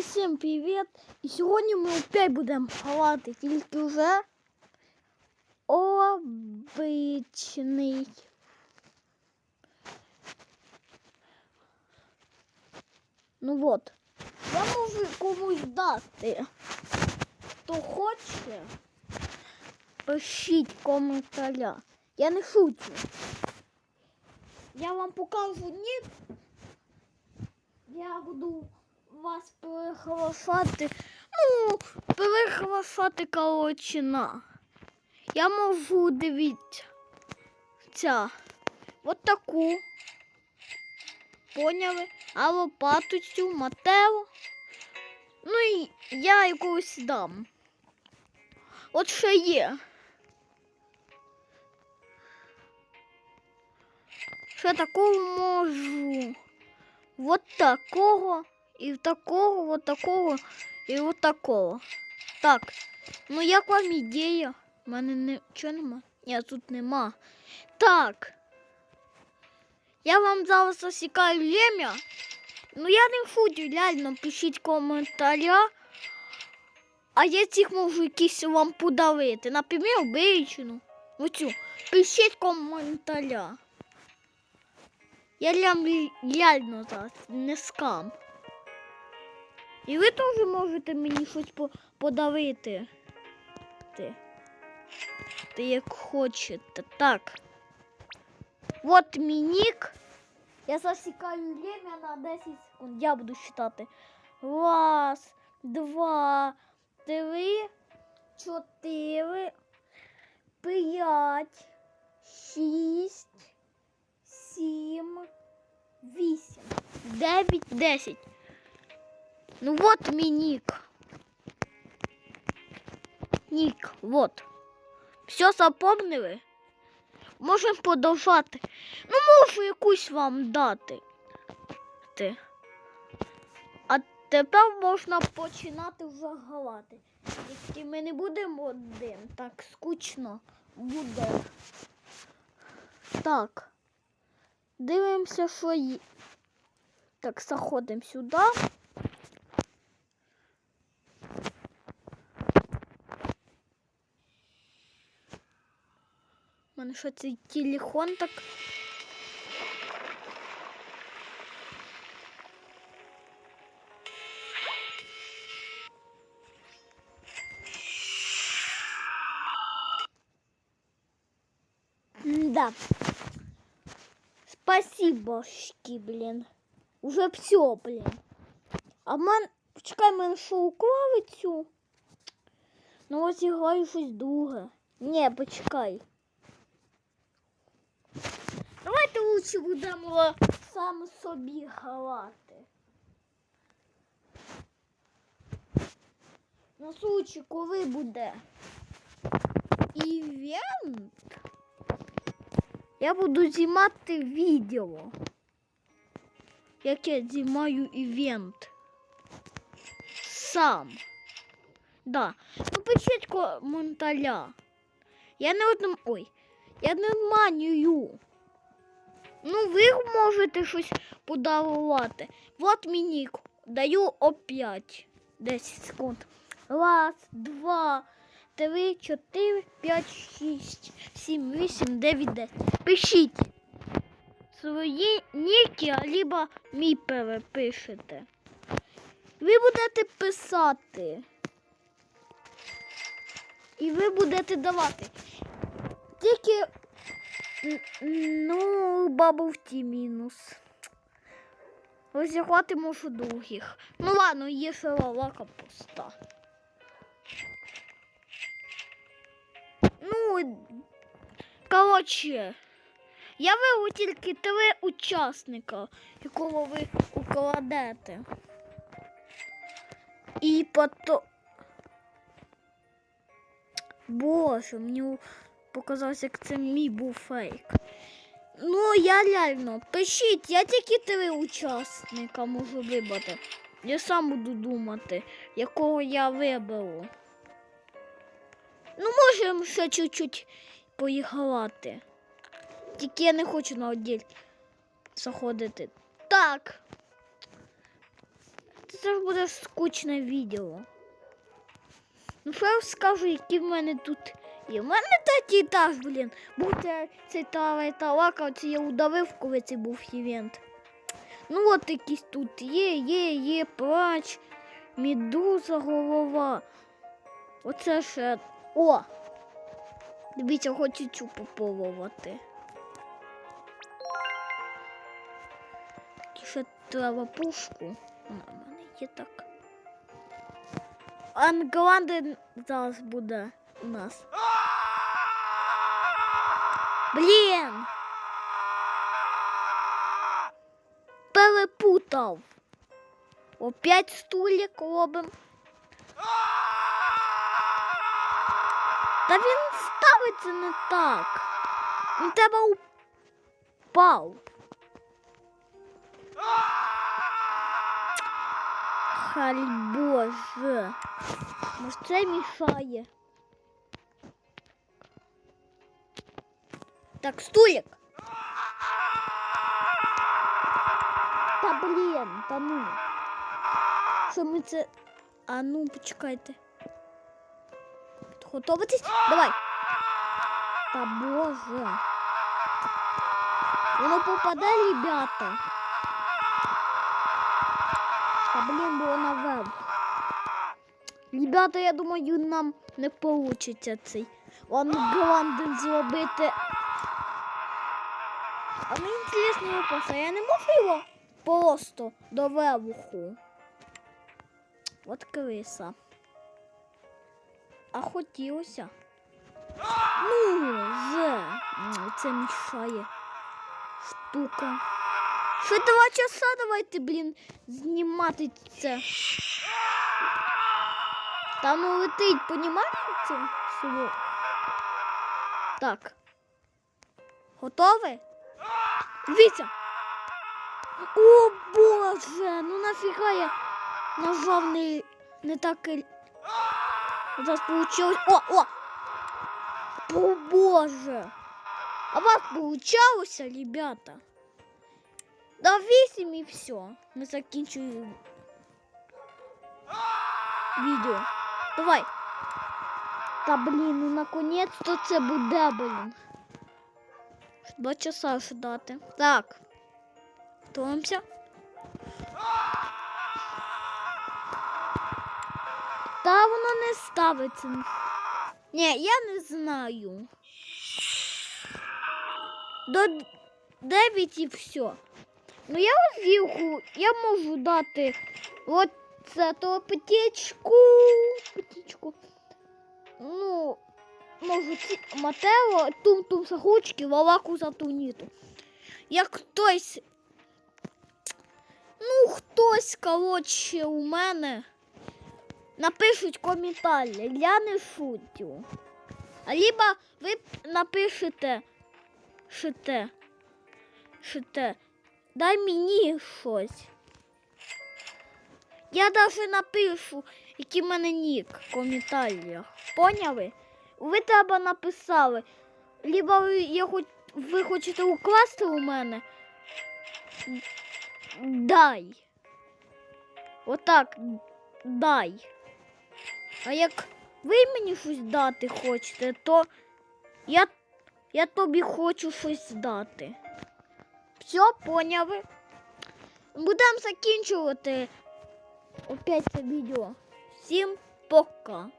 і всім привіт! І сьогодні ми опять будемо грати, тільки вже обичний. Ну от, я можу комусь дати. Хто хоче, пишіть коментаря. Я не шучу. Я вам покажу нік. Я буду вас переголошати. Ну, переголошати коротше на. Я можу дивіться. От таку. Поняли? А лопату Матео. Ну і я якогось дам. От що є. Що такого можу? Вот такого, і такого, вот такого, і вот такого. Так, ну як вам ідея? У мене нічого нема. Ні, тут нема. Так. Я вам зараз засікаю время. Ну я не шучу, реально пишіть коментаря. А я цих можу якісь вам подавити. Наприклад, обичну. Оцю. Пишіть коментаря. Я реально зараз не скам. І ви теж можете мені щось по- подавити. Ти. Ти як хочете. Так. От мій. Я засікаю время на 10 секунд. Я буду считати. Раз, два, три, чотири, п'ять, шість, сім, вісім, дев'ять, десять. Ну вот мій нік. Нік, вот. Все запомнили? Можемо продовжати. Ну, можу якусь вам дати. Ти. А тепер можна починати вже грати. Якщо ми не будемо один, так скучно буде. Так. Дивимося, що є. Так, заходимо сюди. мене що цей телефон так. Да. Спасибошки, блін. Уже все, блін. А в мен... Чекай, в мене що уклали цю? Ну ось я граю щось друге. Ні, почекай. Лучше будемо саме собі грати. На случай, коли буде івент, я буду знімати відео. Як я знімаю івент. Сам. Да. Ну пишіть коментаря. Я не одним. Ой, я не обманюю. Ну, ви можете щось подарувати. Вот мені даю опять 10 секунд. Раз, два, три, чотири, п'ять, шість, сім, вісім, дев'ять, десять. Пишіть свої ніки, або мій перепишете. Ви будете писати. І ви будете давати. Тільки Ну, бабовті мінус. Розіграти можу других. Ну ладно, є ще лавака пуста. Ну, коротше, я виву тільки три учасника, якого ви укладете. І потім... Боже, мені показалось, як це мій був фейк. Ну, я реально, пишіть, я тільки три учасника можу вибрати. Я сам буду думати, якого я виберу. Ну, можемо ще чуть-чуть поіграти. Тільки я не хочу на оділь заходити. Так. це ж буде скучне відео. Ну, що я скажу, які в мене тут є. В мене третій етаж, блін. Був це, цей тавий талака, оце я удавив, коли це був івент. Ну от якісь тут є, є, є, плач, медуза, голова. Оце ще. О! Дивіться, хочу цю попробувати. Ще треба пушку. В мене є так. Англанди зараз буде у нас. Блін! Перепутав. Опять стулік робим. Та він ставиться не так. Він тебе упав. Халь боже. Може це мішає. Так, стулик. Та блін, та ну. Що ми це. А ну, почекайте. Готовитись? Давай. Та боже. Воно попаде, ребята. Та блін, було наверх. Ребята, я думаю, нам не вийде цей лангранден зробити. А мені інтересно вопрос, а я не можу його просто до вибуху. От криса. А хотілося. Ну, вже. Це мішає штука. Ще два часа давайте, блін, знімати це. Там ну летить, понімаєте? Село? Так. Готові? Дивіться. О, Боже, ну нафіга я нажав не, не так. і- Зараз получилось. О, о! О, Боже! А у вас получалося, ребята? До 8 і все. Ми закінчуємо відео. Давай. Та блін, ну наконець-то це буде, блін. Два часа ждати. Так. Готуємося. Та воно не ставиться. Ні, я не знаю. До 9 і все. Ну я вірку, я можу дати от це то птічку. Птічку. Ну, Матео, тум-тум сахучки, валаку за туніту. Як хтось. Ну, хтось, коротше, у мене напишуть коментарі, я не шутю. А либо ви напишете, що те, що те, дай мені щось. Я навіть напишу, який в мене нік в коментарях. Поняли? Ви треба написали. Либо ви, я хоч, ви хочете укласти у мене. Дай. Отак. Дай. А як ви мені щось дати хочете, то я, я тобі хочу щось дати. Все, поняли? Будемо закінчувати опять це відео. Всім пока.